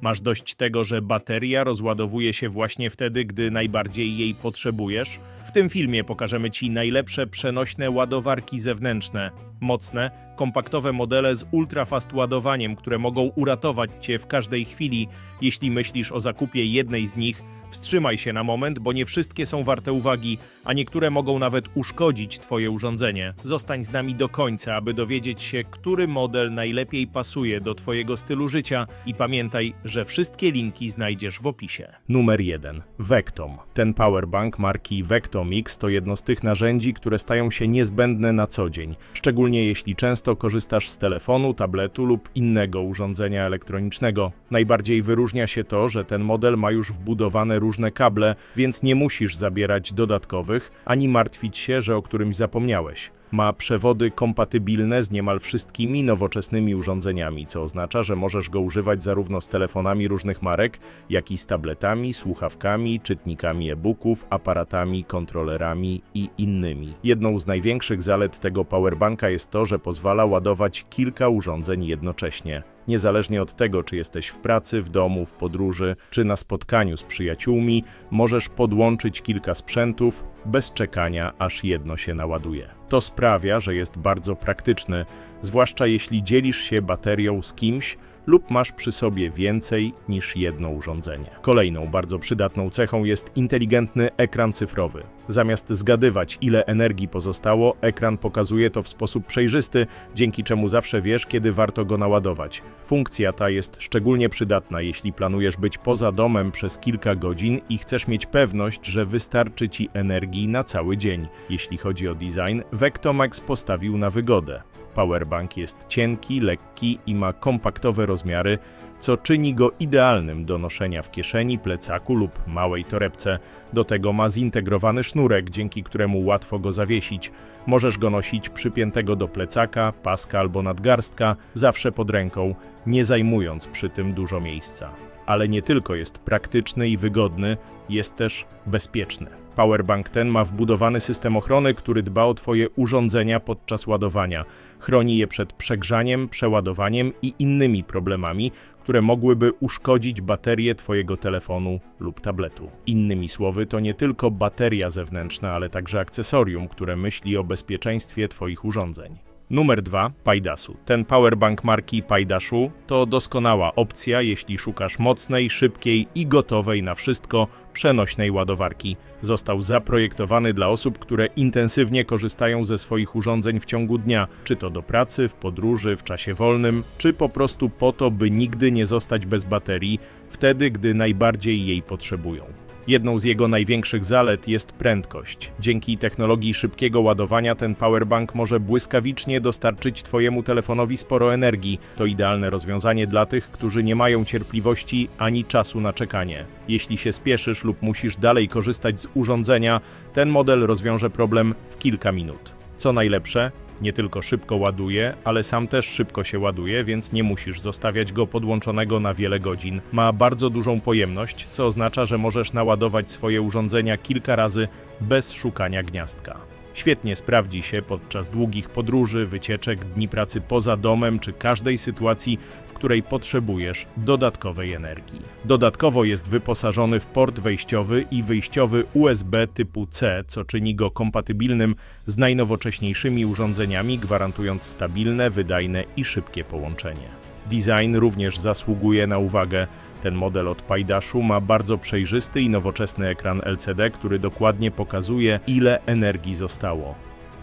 Masz dość tego, że bateria rozładowuje się właśnie wtedy, gdy najbardziej jej potrzebujesz? W tym filmie pokażemy Ci najlepsze przenośne ładowarki zewnętrzne. Mocne, kompaktowe modele z ultrafast ładowaniem, które mogą uratować Cię w każdej chwili. Jeśli myślisz o zakupie jednej z nich, wstrzymaj się na moment, bo nie wszystkie są warte uwagi, a niektóre mogą nawet uszkodzić Twoje urządzenie. Zostań z nami do końca, aby dowiedzieć się, który model najlepiej pasuje do Twojego stylu życia i pamiętaj, że wszystkie linki znajdziesz w opisie. Numer 1. Vectom. Ten powerbank marki Vectomix to jedno z tych narzędzi, które stają się niezbędne na co dzień, szczególnie jeśli często korzystasz z telefonu, tabletu lub innego urządzenia elektronicznego. Najbardziej wyróżnia się to, że ten model ma już wbudowane różne kable, więc nie musisz zabierać dodatkowych, ani martwić się, że o którymś zapomniałeś. Ma przewody kompatybilne z niemal wszystkimi nowoczesnymi urządzeniami, co oznacza, że możesz go używać zarówno z telefonami różnych marek, jak i z tabletami, słuchawkami, czytnikami e-booków, aparatami, kontrolerami i innymi. Jedną z największych zalet tego powerbanka jest to, że pozwala ładować kilka urządzeń jednocześnie. Niezależnie od tego, czy jesteś w pracy, w domu, w podróży, czy na spotkaniu z przyjaciółmi, możesz podłączyć kilka sprzętów bez czekania, aż jedno się naładuje. To sprawia, że jest bardzo praktyczny, zwłaszcza jeśli dzielisz się baterią z kimś lub masz przy sobie więcej niż jedno urządzenie. Kolejną bardzo przydatną cechą jest inteligentny ekran cyfrowy. Zamiast zgadywać, ile energii pozostało, ekran pokazuje to w sposób przejrzysty, dzięki czemu zawsze wiesz, kiedy warto go naładować. Funkcja ta jest szczególnie przydatna, jeśli planujesz być poza domem przez kilka godzin i chcesz mieć pewność, że wystarczy ci energii na cały dzień. Jeśli chodzi o design, Vectomax postawił na wygodę. Powerbank jest cienki, lekki i ma kompaktowe rozmiary, co czyni go idealnym do noszenia w kieszeni, plecaku lub małej torebce. Do tego ma zintegrowany sznurek, dzięki któremu łatwo go zawiesić. Możesz go nosić przypiętego do plecaka, paska albo nadgarstka, zawsze pod ręką, nie zajmując przy tym dużo miejsca. Ale nie tylko jest praktyczny i wygodny, jest też bezpieczny. Powerbank ten ma wbudowany system ochrony, który dba o Twoje urządzenia podczas ładowania. Chroni je przed przegrzaniem, przeładowaniem i innymi problemami, które mogłyby uszkodzić baterię Twojego telefonu lub tabletu. Innymi słowy, to nie tylko bateria zewnętrzna, ale także akcesorium, które myśli o bezpieczeństwie Twoich urządzeń. Numer 2. Pajdasu. Ten powerbank marki Pajdaszu to doskonała opcja, jeśli szukasz mocnej, szybkiej i gotowej na wszystko przenośnej ładowarki. Został zaprojektowany dla osób, które intensywnie korzystają ze swoich urządzeń w ciągu dnia, czy to do pracy, w podróży, w czasie wolnym, czy po prostu po to, by nigdy nie zostać bez baterii, wtedy gdy najbardziej jej potrzebują. Jedną z jego największych zalet jest prędkość. Dzięki technologii szybkiego ładowania ten powerbank może błyskawicznie dostarczyć Twojemu telefonowi sporo energii. To idealne rozwiązanie dla tych, którzy nie mają cierpliwości ani czasu na czekanie. Jeśli się spieszysz lub musisz dalej korzystać z urządzenia, ten model rozwiąże problem w kilka minut. Co najlepsze, nie tylko szybko ładuje, ale sam też szybko się ładuje, więc nie musisz zostawiać go podłączonego na wiele godzin. Ma bardzo dużą pojemność, co oznacza, że możesz naładować swoje urządzenia kilka razy bez szukania gniazdka. Świetnie sprawdzi się podczas długich podróży, wycieczek, dni pracy poza domem czy każdej sytuacji, w której potrzebujesz dodatkowej energii. Dodatkowo jest wyposażony w port wejściowy i wyjściowy USB typu C, co czyni go kompatybilnym z najnowocześniejszymi urządzeniami, gwarantując stabilne, wydajne i szybkie połączenie. Design również zasługuje na uwagę. Ten model od Pajdaszu ma bardzo przejrzysty i nowoczesny ekran LCD, który dokładnie pokazuje, ile energii zostało.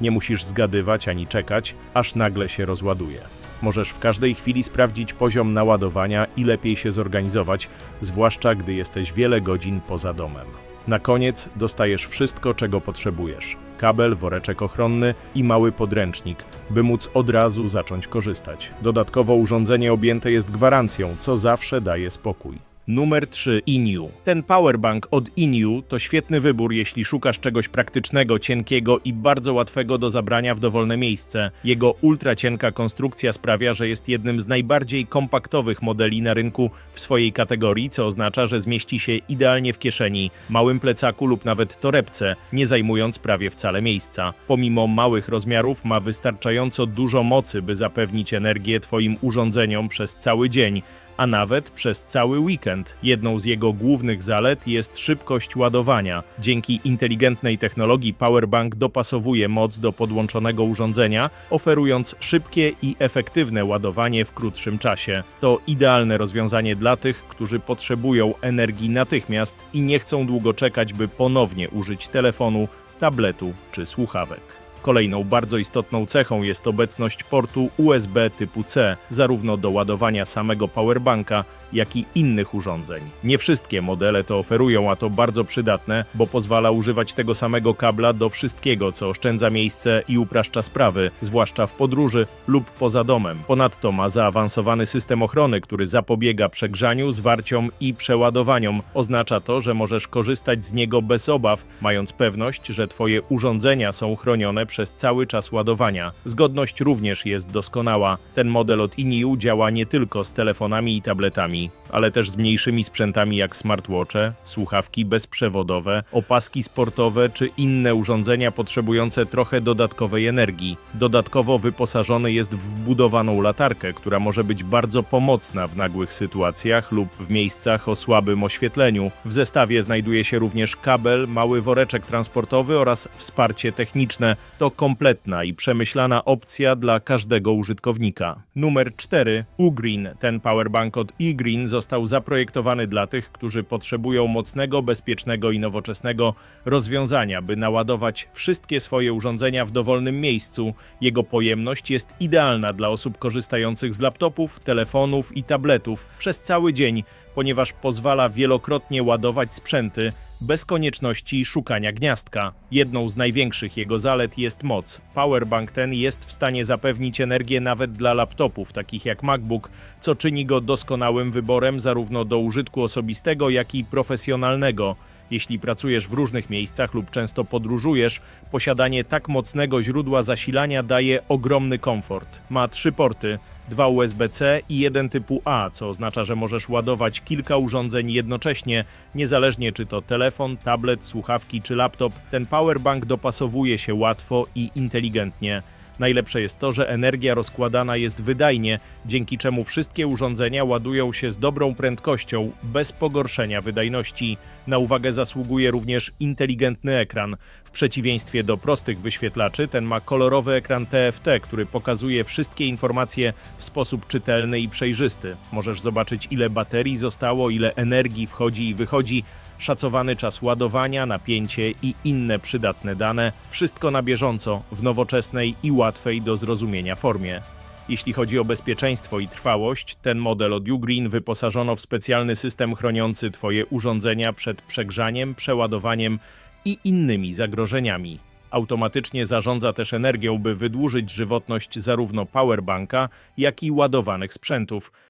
Nie musisz zgadywać ani czekać, aż nagle się rozładuje. Możesz w każdej chwili sprawdzić poziom naładowania i lepiej się zorganizować, zwłaszcza gdy jesteś wiele godzin poza domem. Na koniec dostajesz wszystko, czego potrzebujesz: kabel, woreczek ochronny i mały podręcznik, by móc od razu zacząć korzystać. Dodatkowo urządzenie objęte jest gwarancją, co zawsze daje spokój. Numer 3. Inu. Ten powerbank od Inu to świetny wybór, jeśli szukasz czegoś praktycznego, cienkiego i bardzo łatwego do zabrania w dowolne miejsce. Jego ultracienka konstrukcja sprawia, że jest jednym z najbardziej kompaktowych modeli na rynku w swojej kategorii, co oznacza, że zmieści się idealnie w kieszeni, małym plecaku lub nawet torebce, nie zajmując prawie wcale miejsca. Pomimo małych rozmiarów ma wystarczająco dużo mocy, by zapewnić energię Twoim urządzeniom przez cały dzień, a nawet przez cały weekend. Jedną z jego głównych zalet jest szybkość ładowania. Dzięki inteligentnej technologii Powerbank dopasowuje moc do podłączonego urządzenia, oferując szybkie i efektywne ładowanie w krótszym czasie. To idealne rozwiązanie dla tych, którzy potrzebują energii natychmiast i nie chcą długo czekać, by ponownie użyć telefonu, tabletu czy słuchawek. Kolejną bardzo istotną cechą jest obecność portu USB typu C, zarówno do ładowania samego powerbanka, jak i innych urządzeń. Nie wszystkie modele to oferują, a to bardzo przydatne, bo pozwala używać tego samego kabla do wszystkiego, co oszczędza miejsce i upraszcza sprawy, zwłaszcza w podróży lub poza domem. Ponadto ma zaawansowany system ochrony, który zapobiega przegrzaniu, zwarciom i przeładowaniom. Oznacza to, że możesz korzystać z niego bez obaw, mając pewność, że Twoje urządzenia są chronione przez cały czas ładowania. Zgodność również jest doskonała. Ten model od Iniu działa nie tylko z telefonami i tabletami, ale też z mniejszymi sprzętami jak smartwatche, słuchawki bezprzewodowe, opaski sportowe czy inne urządzenia potrzebujące trochę dodatkowej energii. Dodatkowo wyposażony jest w wbudowaną latarkę, która może być bardzo pomocna w nagłych sytuacjach lub w miejscach o słabym oświetleniu. W zestawie znajduje się również kabel, mały woreczek transportowy oraz wsparcie techniczne. To kompletna i przemyślana opcja dla każdego użytkownika. Numer 4. Ugreen. Ten powerbank od eGreen został zaprojektowany dla tych, którzy potrzebują mocnego, bezpiecznego i nowoczesnego rozwiązania, by naładować wszystkie swoje urządzenia w dowolnym miejscu. Jego pojemność jest idealna dla osób korzystających z laptopów, telefonów i tabletów przez cały dzień, ponieważ pozwala wielokrotnie ładować sprzęty bez konieczności szukania gniazdka. Jedną z największych jego zalet jest moc. Powerbank ten jest w stanie zapewnić energię nawet dla laptopów, takich jak MacBook, co czyni go doskonałym wyborem zarówno do użytku osobistego, jak i profesjonalnego. Jeśli pracujesz w różnych miejscach lub często podróżujesz, posiadanie tak mocnego źródła zasilania daje ogromny komfort. Ma trzy porty, dwa USB-C i jeden typu A, co oznacza, że możesz ładować kilka urządzeń jednocześnie, niezależnie czy to telefon, tablet, słuchawki czy laptop. Ten powerbank dopasowuje się łatwo i inteligentnie. Najlepsze jest to, że energia rozkładana jest wydajnie, dzięki czemu wszystkie urządzenia ładują się z dobrą prędkością, bez pogorszenia wydajności. Na uwagę zasługuje również inteligentny ekran. W przeciwieństwie do prostych wyświetlaczy, ten ma kolorowy ekran TFT, który pokazuje wszystkie informacje w sposób czytelny i przejrzysty. Możesz zobaczyć, ile baterii zostało, ile energii wchodzi i wychodzi, szacowany czas ładowania, napięcie i inne przydatne dane, wszystko na bieżąco, w nowoczesnej i łatwej do zrozumienia formie. Jeśli chodzi o bezpieczeństwo i trwałość, ten model od Ugreen wyposażono w specjalny system chroniący Twoje urządzenia przed przegrzaniem, przeładowaniem i innymi zagrożeniami. Automatycznie zarządza też energią, by wydłużyć żywotność zarówno powerbanka, jak i ładowanych sprzętów.